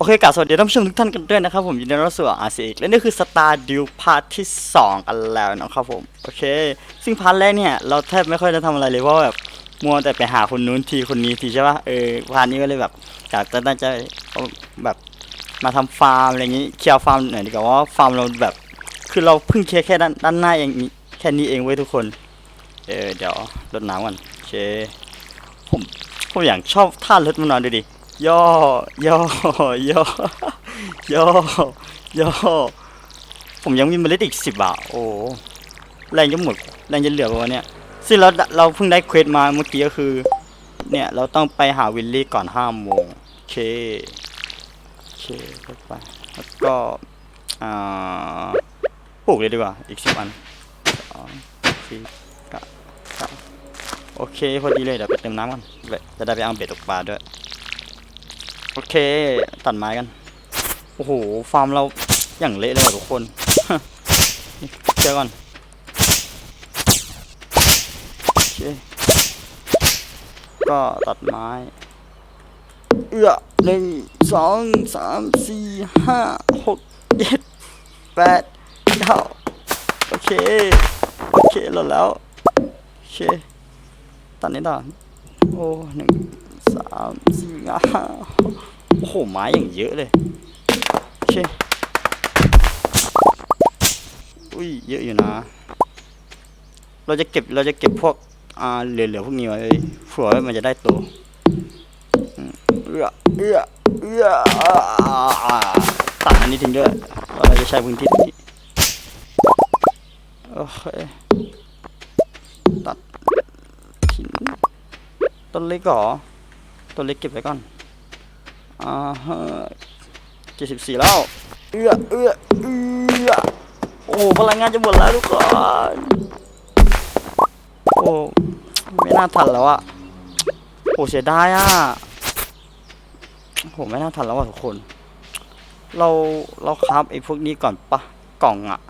โอเคกราบสวัสดีท่านผู้ชมทุกท่านกันด้วยนะครับผมยินดีต้อนรับสู่ RCX และนี่คือ Star Deal พาร์ทที่ 2 กันแล้วนะครับผม โอเค ซึ่งพาร์ทแรกเนี่ย เราแทบไม่ค่อยได้ทำอะไรเลยเพราะแบบมัวแต่ไปหาคนนู้นทีคนนี้ทีใช่ปะเออพาร์ทนี้ก็เลยแบบอยากจะน่าจะเอาแบบมาทำฟาร์มอะไรอย่างงี้เคลียร์ฟาร์มหน่อยดีกว่าว่าฟาร์มเราแบบ คือเราเพิ่งเคลียร์แค่ด้านด้านหน้าเองแค่นี้เองเว้ยทุกคนเออเดี๋ยวรดน้ำก่อนโอเคผมผมอยากชอบท่ารถมันนอนดูดิ ย่อย่อย่อย่อย่อผมยังมีเมล็ดอีกสิบอะโอ้แรงจะหมดแรงจะเหลือประเนี้ยซึ่งเราเราเพิ่งได้เควสมาเมื่อกี้ก็คือ เนี่ยเราต้องไปหาวิลลี่ก่อนห้าโมงโอเคโอเคเข้าไปแล้วก็อ่าปลูกเลยดีกว่าอีกสิบอันสองสี่ก้าสามโอเคพอดีเลยเดี๋ยวไปเติมน้ำก่อนจะได้ไปเอาเบ็ดตกปลาด้วย โอเค ตัดไม้กัน โอ้โห ฟาร์มเราอย่างเละเลยทุกคนเจอก่อนโอเคก็ตัดไม้ เอื้อหนึ่งสองสามสี่ห้าหกเจ็ดแปดเก้าโอเค โอเคแล้วแล้ว โอเค ตัดนี้ต่อ โอ้หนึ่ง สามสี่ห้าโอ้โหไม้อย่างเยอะเลยโอเคอุ้ยเยอะอยู่นะ เราจะเก็บเราจะเก็บพวกอ่าเหลือๆพวกนี้ไว้เผื่อมันจะได้โตเอื้อเอื้อเอื้อตัดอันนี้ทิ้งด้วยเราจะใช้พื้นที่นี้โอเคตัดทิ้งต้นเล็กเหรอ ต้นเล็กเก็บไว้ก่อนอ่าฮะเจ็ดสิบสี่แล้ว เอื้อเอื้อเอื้อโอ้พลังงานจะหมดแล้วทุกคนโอ้ไม่น่าทันแล้วอะโอ้เสียดายอะโหไม่น่าทันแล้วอะทุกคน เราเราครับไอ้พวกนี้ก่อนปะกล่องอะ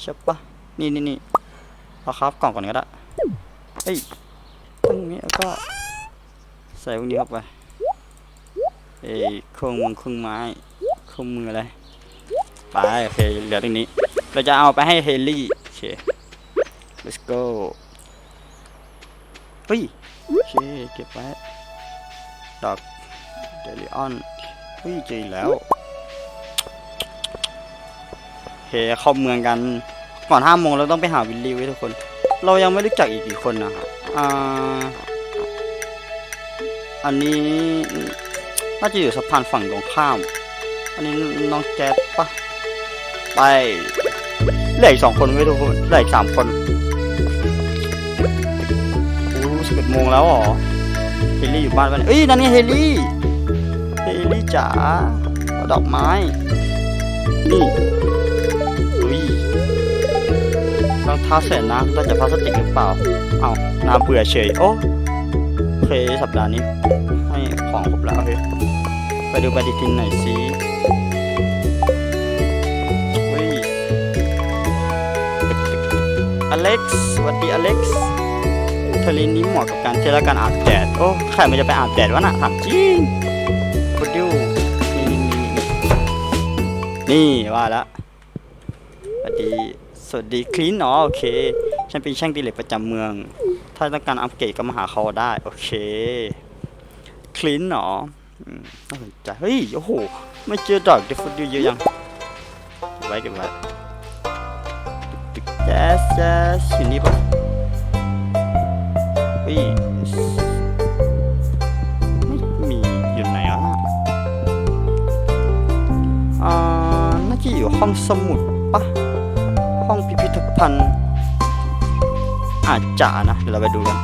ใช่ปะนี่นี่นี่เราครับกล่องก่อนก็ได้เฮ้ยตรงนี้แล้วก็ ใส่พวกนี้เข้าไปเอ้ยเครื่องมือเครื่องไม้เครื่องมืออะไรไปโอเคเหลือตรงนี้ เราจะเอาไปให้เฮลี่โอเค let's go เฮ้ยโอเคเก็บไว้ดอกเดลิออนเฮ้ยเจออีแล้วเคเข้าเมืองกันก่อนห้าโมงเราต้องไปหาวิลลี่ไว้ทุกคน เรายังไม่รู้จักอีกกี่คนนะครับอ่า อันนี้น่าจะอยู่สะพานฝั่งตรงข้าม อันนี้น้องแจ๊ดปะไปเหลืออีกสองคนไว้ทุกคนเหลืออีกสามคนโอ้สิบเอ็ดโมงแล้วหรอ เฮลี่อยู่บ้านปะเนี่ยเอ้ยนั่นนี่เฮลี่ เฮลี่จ๋าดอกไม้ นี่อุ้ยรองเท้าเสร็จนะเราจะพลาสติกหรือเปล่า เอาน่าเบื่อเฉย โอ้ เคสัปดาห์นี้ให้ของครบแล้วโอเคไปดูปฏิทินหน่อยสิเฮ้ยอเล็กซ์สวัสดีอเล็กซ์ทะเลนี้เหมาะกับการเที่ยวและการอาบแดด โอ้ ใครมันจะไปอาบแดดวะน่ะถามจริงกดดูนี่นี่ว่าแล้วสวัสดี สวัสดีคลีนอ๋อโอเค ฉันเป็นช่างตีเหล็กประจำเมือง ถ้าต้องการอัปเกรดก็มาหาเขาได้ โอเค คลีนเหรอน่าสนใจ เฮ้ย โอ้โห ไม่เจอดอกเดฟดิลเยอะยัง ไว้เก็บไว้ตึกแจ๊สแจ๊สอยู่นี่ปะเฮ้ยไม่มีอยู่ไหนอะอ่าน่าจะอยู่ห้องสมุดปะห้องพิพิธภัณฑ์ อาจจะนะเดี๋ยวเราไปดูกัน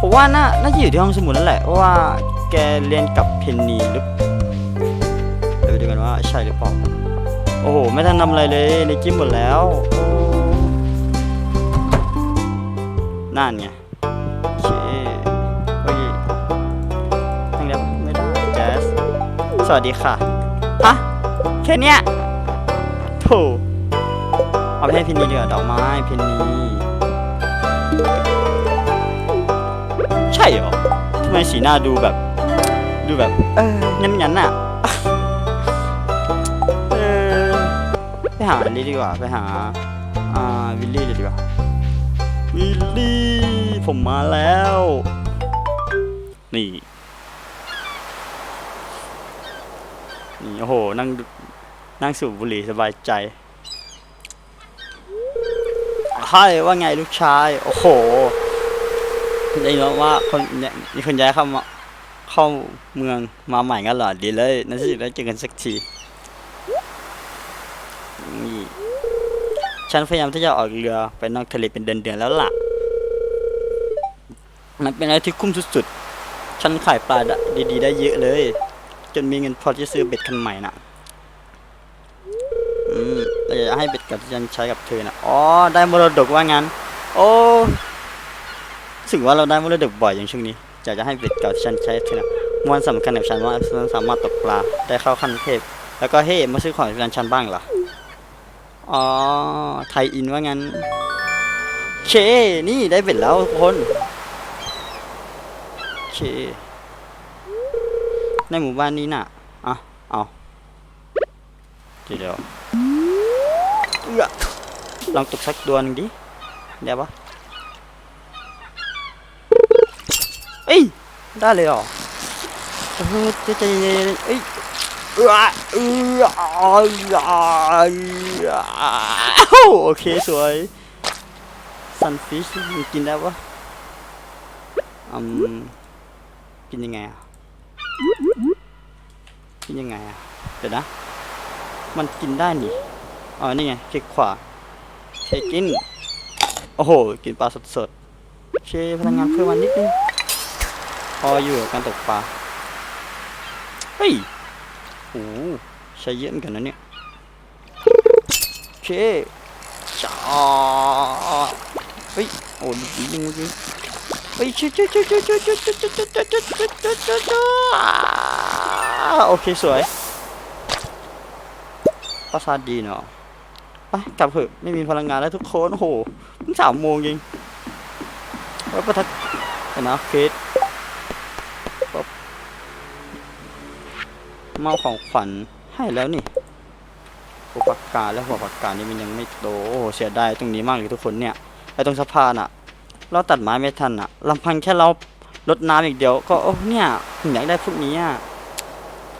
ผมว่าน่าน่าจะอยู่ที่ห้องสมุดนั่นแหละว่าแกเรียนกับเพนนีหรือเดี๋ยวไปดูกันว่าใช่หรือเปล่าโอ้โหไม่ทันทำอะไรเลยในจิ้มหมดแล้วโอ้นั่นไงโอเคเฮ้ยทางเดียวไม่ได้แจ๊สสวัสดีค่ะฮะแค่เนี้ยโถเอาไปให้เพนนีเดีกว่าดอกไม้เพนนี ทำไมสีหน้าดูแบบ ดูแบบ เอองั้นงั้นอะไปหาลิลี่ดีกว่า ไปหา อ่า วิลลี่เลยดีกว่า วิลลี่ ผมมาแล้ว นี่ นี่ โอ้โห นั่ง นั่งสูบบุหรี่สบายใจใช่ว่าไงลูกชาย โอ้โห ได้ยินว่าคนเนี่ยมีคนย้ายเข้ามาเข้าเมืองมาใหม่กันเหรอดีเลยน่าจะได้เจอกันสักทีนี่ฉันพยายามที่จะออกเรือไปนอกทะเลเป็นเดือนๆแล้วล่ะ มันเป็นอะไรที่คุ้มสุดๆ ฉันขายปลาดะดีๆ ได้เยอะเลย จนมีเงินพอที่จะซื้อเบ็ดคันใหม่น่ะอืมแต่อยากให้เบ็ดกับที่ฉันใช้กับเธอน่ะอ๋อ ได้มรดกว่างั้น โอ้ สึกว่าเราได้มรดกบ่อยอย่างช่วงนี้อยากจะให้เบ็ดเก่าที่ฉันใช้เธอน่ะมันสำคัญกับฉันว่าฉันสามารถตกปลาได้เข้าขั้นเทพ แล้วก็เฮ้มาซื้อของที่ร้านฉันบ้างเหรอ อ๋อ ไทยอินว่างั้น เค นี่ได้เบ็ดแล้วทุกคน เค ในหมู่บ้านนี้น่ะ อะ เอาเดี๋ยวเดี๋ยวเอื้อลองตกสักดวงหนึ่งดิเดี๋ยวปะ เอ้ยได้เลยเหรอเออจใจเย็นเอ้ยเอื้อเอื้อเอื้อโอเคสวยซันฟิชมันกินได้ปะอืมกินยังไงอะกินยังไงอะเดี๋ยวนะ มันกินได้นี่อ๋อนี่ไงคลิกขวาเคกินโอ้โห กินปลาสดๆโอเคพลังงานเพิ่มมานิดนึง พออยู่กับการตกปลา เฮ้ยโอ้ใช้เยอะเหมือนกันนะเนี่ยเคจ้าเฮ้ย โอ้ดีจริงจริงเฮ้ยช่วยช่วยช่วยช่วยช่วยช่วยช่วยช่วยช่วยช่วยช่วยช่วยช่วยช่วยช่วยโอเคสวยประสาทดีเนาะไปกลับเถอะไม่มีพลังงานแล้วทุกคนโอ้โหมันสามโมงเองไว้ประทักเห็นนะเฟส มาของขวัญให้แล้วนี่หัวปากกาแล้วหัวปากกานี่มันยังไม่โตโอ้เสียดายตรงนี้มากเลยทุกคนเนี่ยไอ้ตรงสะพานอะเราตัดไม้ไม่ทันอะลำพังแค่เราลดน้ำอีกเดียวก็โอ้เนี่ยผมอยากได้พวกนี้อะ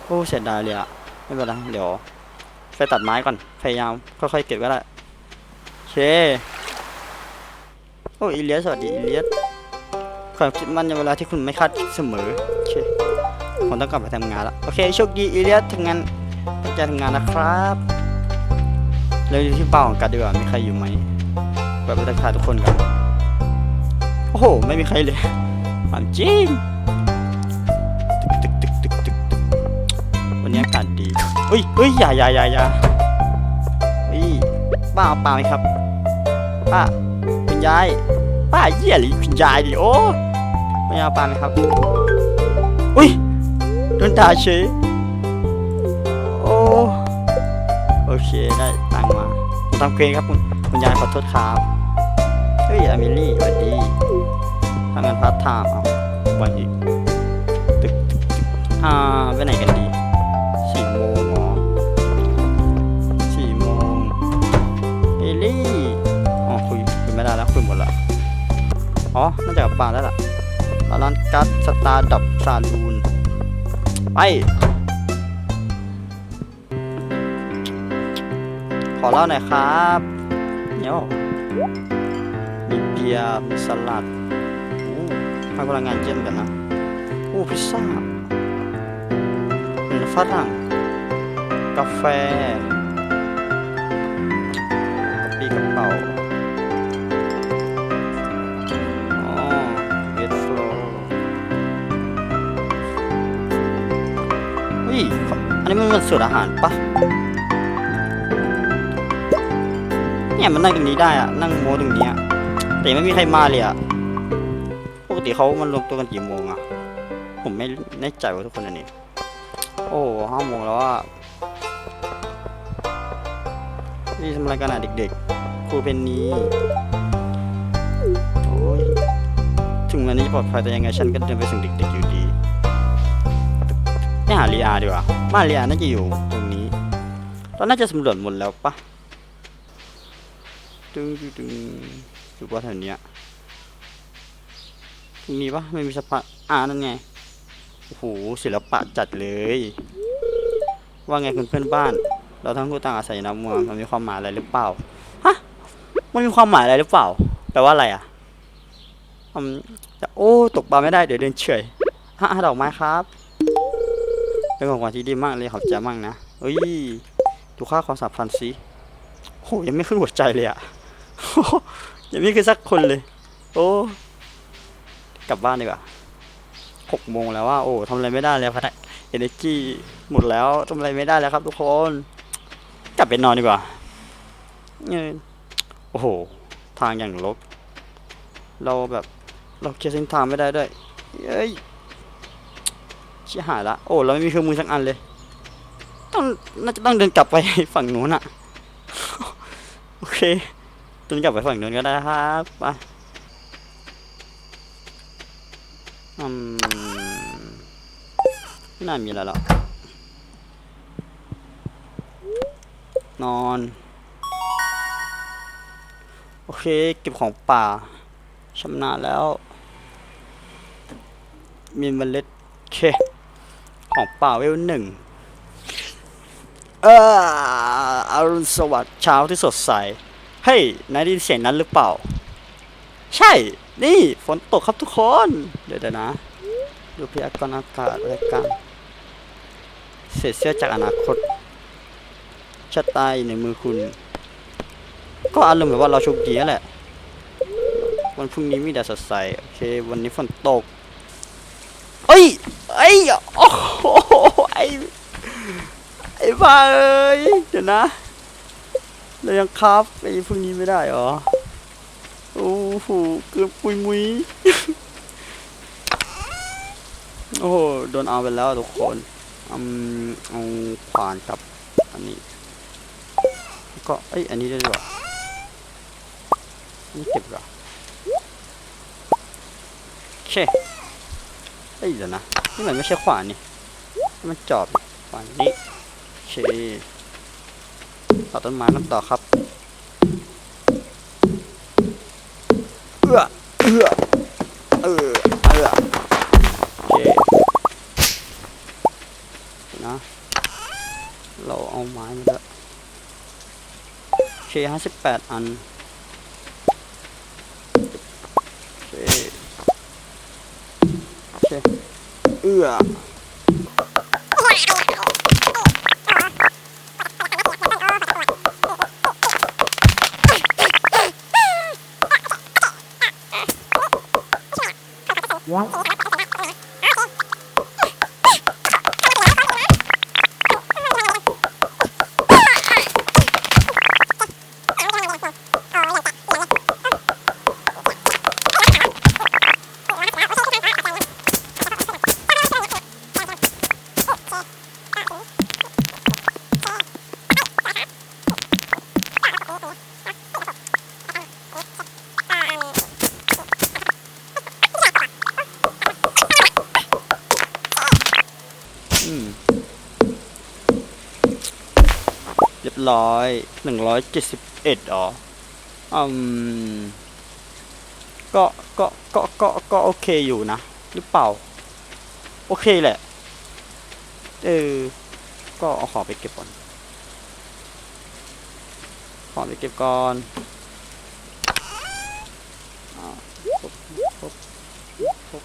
โอ้เสียดายเลยอะไม่เป็นไรเดี๋ยวไปตัดไม้ก่อนพยายามค่อยๆเก็บก็ได้โอเคโอ้อิเลียสสวัสดีอิเลียสความคิดมันในเวลาที่คุณไม่คาดคิดเสมอโอเค ผมต้องกลับไปทำงานแล้ว โอเคโชคดีอิเลียสทำงานตั้งใจทำงานนะครับเราอยู่ที่เป้าของกัดดีกว่ามีใครอยู่ไหมแบบไปทักทายทุกคนกันโอ้โห ไม่มีใครเลยถามจริงตึกตึกตึกตึกตึกตึกวันนี้อากาศดีเฮ้ยเฮ้ยอย่าอย่าอย่าอย่าเฮ้ยป้าเอาปลาไหมครับป้าคุณยายป้าเยี่ยหรือคุณยายดิโอ้ไม่เอาปลาไหมครับอุ้ย โดนด่าเฉยโอ้โอเคได้ตังมาผมทำเกรงครับคุณคุณยายขอโทษครับเฮ้ยอเมลี่สวัสดีทำงานพาร์ทไทม์เอาวันอีกตึกตึกตึกอ่าไปไหนกันดีสี่โมงเหรอสี่โมงเอลี่อ๋อคุยคุยไม่ได้แล้วคุยหมดละอ๋อน่าจะกลับบ้านแล้วล่ะร้านการ์ดสตาร์ดับซาลูน ไป ขอเล่าหน่อยครับเนี่ยมีเบียร์มีสลัดโอ้ให้พลังงานเย็นกันนะโอ้พิซซ่ามันฝรั่งกาแฟ มันเหมือนสูตรอาหารปะเนี่ยมันนั่งตรงนี้ได้อะนั่งโมตรงนี้แต่ไม่มีใครมาเลยอะปกติเขามันรวมตัวกันกี่โมงอะผมไม่แน่ใจว่าทุกคนอันนี้ โอ้ห้าโมงแล้วอะนี่ทำอะไรกันอะเด็กๆครูเพนนีโอ้ยถึงวันนี้ปลอดภัยแต่ยังไงฉันก็เดินไปส่งเด็กๆอยู่ ไม่หาเรียดีกว่าบ้านเรียน่าจะอยู่ตรงนี้เราน่าจะสำรวจหมดแล้วปะตึงตึงตึงหรือว่าแถวเนี้ยตรงนี้ปะไม่มีสปาอ่านั่นไงโอ้โหศิลปะจัดเลย ว่าไงคุณเพื่อนบ้าน เราทั้งคู่ต่างอาศัยในเมืองมันมีความหมายอะไรหรือเปล่าฮะมันมีความหมายอะไรหรือเปล่าแปลว่าอะไรอะอืมจะโอ้ตกปลาไม่ได้เดี๋ยวเดินเฉยฮะดอกไม้ครับ เป็นของขวัญที่ดีมากเลยขอบใจมากนะเอ้ยดูค่าความสัมพันธ์สิโหยังไม่ขึ้นหัวใจเลยอะยังไม่ขึ้นสักคนเลย โอ้กลับบ้านดีกว่าหกโมงแล้วว่าโอ้ทำอะไรไม่ได้แล้วพนักเอเนจีหมดแล้วทำอะไรไม่ได้แล้วครับ ทุกคน กลับไปนอนดีกว่าเออโอ้โห ทางอย่างลบ เราแบบ เราเคลียร์เส้นทางไม่ได้ด้วยเอ้ย ชิหายละโอ้เราไม่มีเครื่องมือสักอันเลย ต้องน่าจะต้องเดินกลับไปฝั่งนู้นอะโอเคเดินกลับไปฝั่งนู้นก็ได้ครับไปอืมไม่น่ามีอะไรหรอกนอน โอเค เก็บของป่าชำนาญแล้ว มีเมล็ดเค ของป่าเวลหนึ่งเอออรุณสวัสดิ์เช้าที่สดใส เฮ้ยนายได้ยินเสียงนั้นหรือเปล่า ใช่ นี่ฝนตกครับทุกคน เดี๋ยวนะ ดูพยากรณ์อากาศรายการเศษเสี้ยวจากอนาคตชะตายในมือคุณ ก็อารมณ์แบบว่าเราโชคดีแหละ วันพรุ่งนี้มีแดดสดใส โอเค วันนี้ฝนตก อ้ยเอ้โอ้โหไอ้ไอ้บ้าเอ้ยเดี๋ยวนะเรายังครับไอ้พวกนี้ไม่ได้เหรอโอ้โหเกือบปุยมุยโอ้โหโดนเอาไปแล้วทุกคนอืมเอาขวานกับอันนี้ก็เอ้ยอันนี้ด้วยดีกว่านนี้เก็บดีกว่าโอเค เอ้ยเดี๋ยวนะ นี่มันไม่ใช่ขวานนี่ มันจอบขวานนี้เคตัดต้นไม้กันต่อครับ เอื้อเอื้อเออเอื้อโอเคนะ เราเอาไม้มาแล้วเคห้าสิบแปดอัน โอเค โอเค เอื้อ ร้อยหนึ่งร้อยเจ็ดสิบเอ็ดอ๋ออืมก็ก็ก็ก็ก็โอเคอยู่นะ หรือเปล่า โอเคแหละ เออ ก็เอาของไปเก็บก่อน ของไปเก็บก่อนอ่าปุ๊บปุ๊บปุ๊บ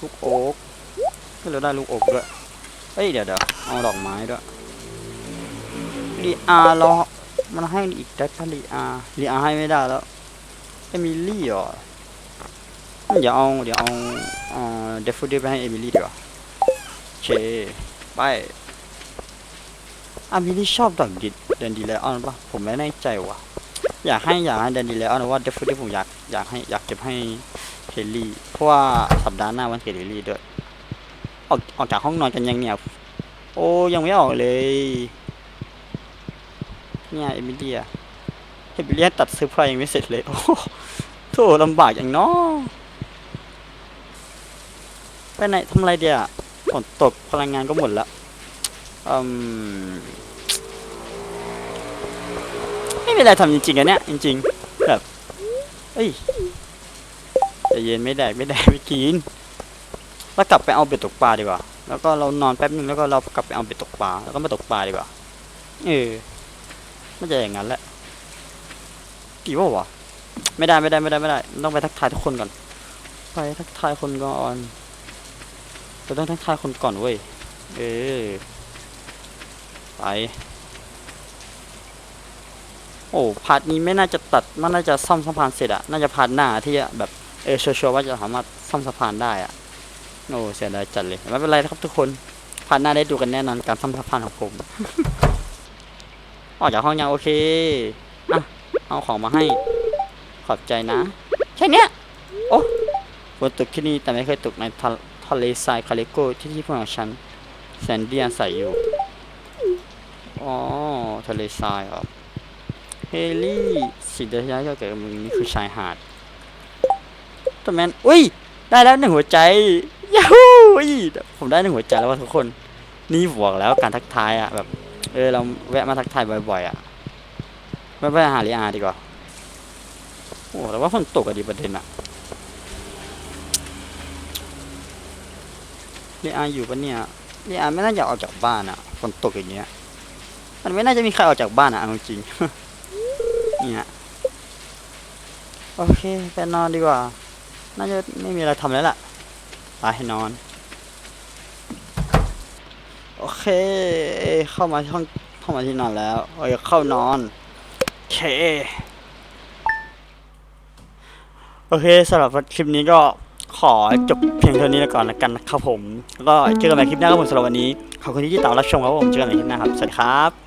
ลูกโอ๊กก็เราได้ลูกโอ๊กด้วย เฮ้ย เดี๋ยวเดี๋ยวเอาดอกไม้ด้วย ลีอาร์เรามันให้อีกได้ปะลีอาร์ลีอาร์ให้ไม่ได้แล้วเอมิลี่เหรอเดี๋ยวเอาเดี๋ยวเอาเอ่อเดฟฟูดไปให้เอมิลี่ดีกว่าเคไปอามิลี่ชอบดอกดิเดนดีเลออนปะผมไม่แน่ใจว่ะอยากให้อยากให้เดนดีเลออนว่าเดฟฟูดผมอยากอยากให้อยากเก็บให้เฮลี่เพราะว่าสัปดาห์หน้าวันเกิดเฮลลี่ด้วยออกออกจากห้องนอนกันยังเนี่ยโอ้ยังไม่ออกเลย เนี่ยเอมิเลียเอมิเลียตัดเสื้อผ้ายังไม่เสร็จเลย โอ้โหโถลำบากอย่างน้อไปไหนทำไรเดียวฝนตกพลังงานก็หมดแล้วอืมไม่มีอะไรทำจริงๆอะเนี่ยจริงๆแบบเอ้ยจะเย็นไม่แดกไม่แดกไม่กินเรากลับไปเอาเบ็ดตกปลาดีกว่า แล้วก็เรานอนแป๊บนึงแล้วก็เรากลับไปเอาเบ็ดตกปลาแล้วก็มาตกปลาดีกว่า เออ น่าจะอย่างนั้นแหละ กี่ว่าวะไม่ได้ไม่ได้ไม่ได้ไม่ได้ ต้องไปทักทายทุกคนก่อน ไปทักทายคนก่อนเราต้องทักทายคนก่อนเว้ย เออ ไป โอ้ พาร์ทนี้ไม่น่าจะตัด มันน่าจะซ่อมสะพานเสร็จอะน่าจะพาร์ทหน้าที่แบบ เออชัวร์ว่าจะสามารถซ่อมสะพานได้อะโอ้เสียดายจัดเลย ไม่เป็นไรนะครับทุกคนพาร์ทหน้าได้ดูกันแน่นอนการซ่อมสะพานของผม ออกจากห้องยังโอเคอะเอาของมาให้ ขอบใจนะ แค่เนี้ย โอ้ฝนตกที่นี่แต่ไม่เคยตกในทะเลทรายคาริโกที่ที่พื่อนของฉันแซนดี้อาศัยอยู่ อ๋อ ทะเลทรายเหรอเฮลี่สิ่งเดียวที่ได้เกิดกับมึงนี่คือชายหาดตัวแมนอุ้ย ได้แล้วหนึ่งหัวใจยาฮูอุ้ยผมได้หนึ่งหัวใจแล้วว่าทุกคน นี่บอกแล้วการทักทายอะแบบ เออเราแวะมาทักทายบ่อยๆอะไม่ไปหาลีอาดีกว่าโอ้แต่ว่าฝนตกอะดีประเด็นอะลีอาอยู่ปะเนี่ยลีอาไม่น่าจะออกจากบ้านอะฝนตกอย่างเงี้ยมันไม่น่าจะมีใครออกจากบ้านอะเอาจริงเนี่ยโอเคไปนอนดีกว่า น่าจะไม่มีอะไรทำแล้วล่ะไปนอน โอเค เข้ามาที่ห้องเข้ามาที่นอนแล้วเอ้ยเข้านอนโอเคโอเคสำหรับคลิปนี้ก็ขอจบเพียงเท่านี้แล้วก่อนละกันนะครับผมแล้วก็เจอกันใหม่คลิปหน้าครับผมสำหรับวันนี้ ขอบคุณที่ติดตามรับชมครับผมเจอกันใหม่คลิปหน้าครับ สวัสดีครับ